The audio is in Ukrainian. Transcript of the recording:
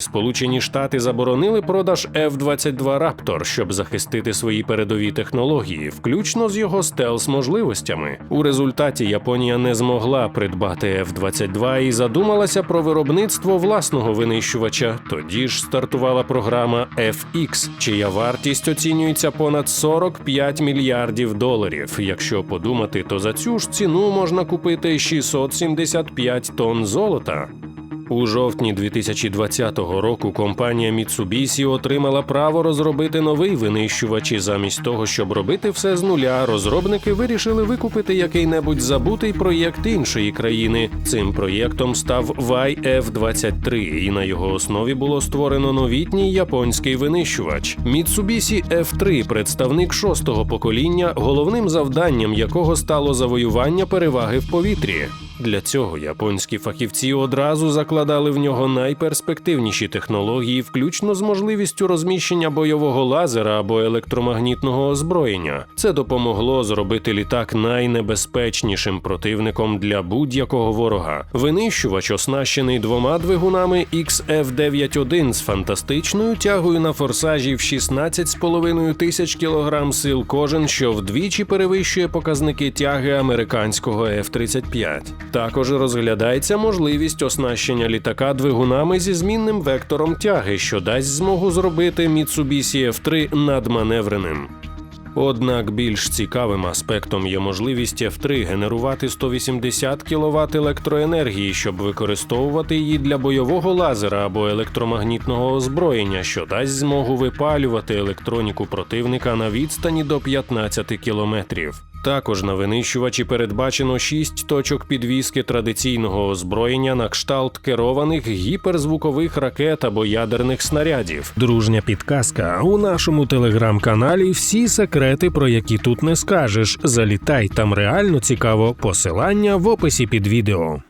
Сполучені Штати заборонили продаж F-22 Raptor, щоб захистити свої передові технології, включно з його стелс-можливостями. У результаті Японія не змогла придбати F-22 і задумалася про виробництво власного винищувача. Тоді ж стартувала програма FX, чия вартість оцінюється понад 45 мільярдів доларів. Якщо подумати, то за цю ж ціну можна купити 675 тонн золота. У жовтні 2020 року компанія Mitsubishi отримала право розробити новий винищувач, і замість того, щоб робити все з нуля, розробники вирішили викупити який-небудь забутий проєкт іншої країни. Цим проєктом став YF-23, і на його основі було створено новітній японський винищувач. Mitsubishi F3 – представник шостого покоління, головним завданням якого стало завоювання переваги в повітрі. Для цього японські фахівці одразу закладали в нього найперспективніші технології, включно з можливістю розміщення бойового лазера або електромагнітного озброєння. Це допомогло зробити літак найнебезпечнішим противником для будь-якого ворога. Винищувач оснащений двома двигунами XF91 з фантастичною тягою на форсажі в 16,5 тисяч кілограм сил кожен, що вдвічі перевищує показники тяги американського F-35. Також розглядається можливість оснащення літака двигунами зі змінним вектором тяги, що дасть змогу зробити Mitsubishi F3 надманевреним. Однак більш цікавим аспектом є можливість F3 генерувати 180 кВт електроенергії, щоб використовувати її для бойового лазера або електромагнітного озброєння, що дасть змогу випалювати електроніку противника на відстані до 15 кілометрів. Також на винищувачі передбачено шість точок підвіски традиційного озброєння на кшталт керованих гіперзвукових ракет або ядерних снарядів. Дружня підказка у нашому телеграм-каналі. Всі секрети, про які тут не скажеш. Залітай там реально цікаво. Посилання в описі під відео.